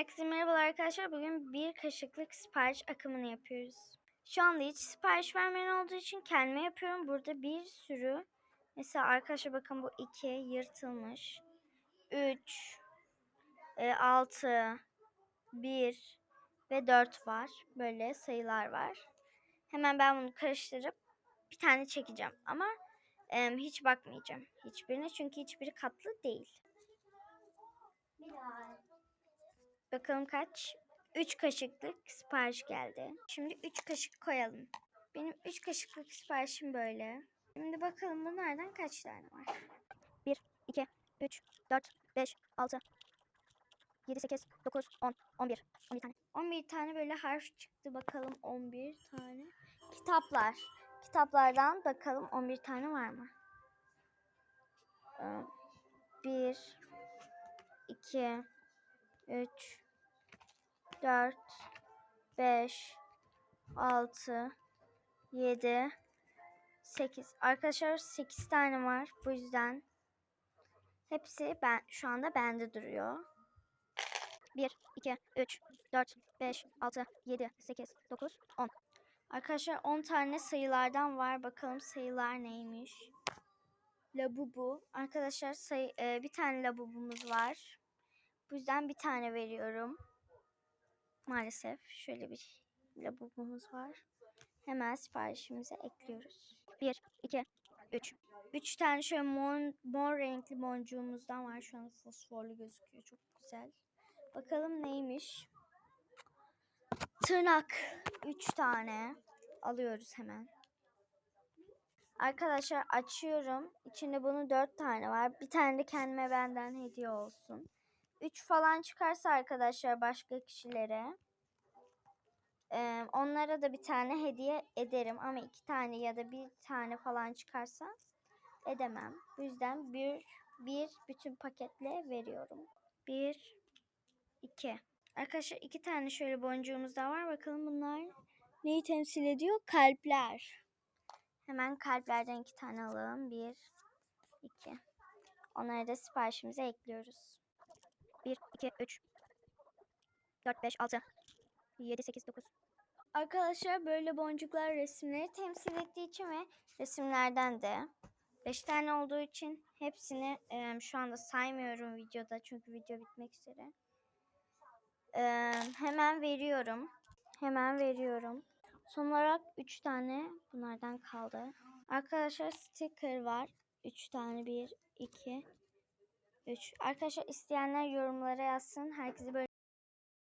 Herkese merhabalar arkadaşlar. Bugün bir kaşıklık sipariş akımını yapıyoruz. Şu anda hiç sipariş vermeyen olduğu için kendime yapıyorum. Burada bir sürü mesela arkadaşlar bakın bu 2 yırtılmış. 3 6 1 ve 4 var. Böyle sayılar var. Hemen ben bunu karıştırıp bir tane çekeceğim. Ama hiç bakmayacağım hiçbirine. Çünkü hiçbiri katlı değil. Bakalım kaç? 3 kaşıklık sipariş geldi. Şimdi 3 kaşık koyalım. Benim 3 kaşıklık siparişim böyle. Şimdi bakalım bunlardan kaç tane var? 1, 2, 3, 4, 5, 6, 7, 8, 9, 10, 11. 11 tane. 11 tane böyle harf çıktı. Bakalım 11 tane. Kitaplar. Kitaplardan bakalım 11 tane var mı? 1, 2, 3, 4, 5, 6, 7, 8. Arkadaşlar 8 tane var. Bu yüzden hepsi ben şu anda bende duruyor. 1, 2, 3, 4, 5, 6, 7, 8, 9, 10. Arkadaşlar 10 tane sayılardan var. Bakalım sayılar neymiş. Labubu. Arkadaşlar sayı, e, bir tane labubumuz var. Bu yüzden bir tane veriyorum. Maalesef şöyle bir labubumuz var. Hemen siparişimize ekliyoruz. 1, 2, 3. 3 tane şöyle mor, mor renkli boncuğumuzdan var. Şu an fosforlu gözüküyor. Çok güzel. Bakalım neymiş. Tırnak. 3 tane. Alıyoruz hemen. Arkadaşlar açıyorum. İçinde bunun 4 tane var. Bir tane de kendime benden hediye olsun. 3 falan çıkarsa arkadaşlar başka kişilere e, onlara da bir tane hediye ederim ama iki tane ya da bir tane falan çıkarsa edemem. Bu yüzden bir bir bütün paketle veriyorum. Bir iki. Arkadaşlar iki tane şöyle boncuğumuz da var. Bakalım bunlar neyi temsil ediyor? Kalpler. Hemen kalplerden iki tane alalım. Bir, iki. Onları da siparişimize ekliyoruz. 1, 2, 3, 4, 5, 6, 7, 8, 9. Arkadaşlar böyle boncuklar resimleri temsil ettiği için ve resimlerden de 5 tane olduğu için hepsini e, şu anda saymıyorum videoda çünkü video bitmek üzere. E, hemen veriyorum. Hemen veriyorum. Son olarak 3 tane bunlardan kaldı. Arkadaşlar sticker var. 3 tane 1, 2, 3. Arkadaşlar isteyenler yorumlara yazsın. Herkese böyle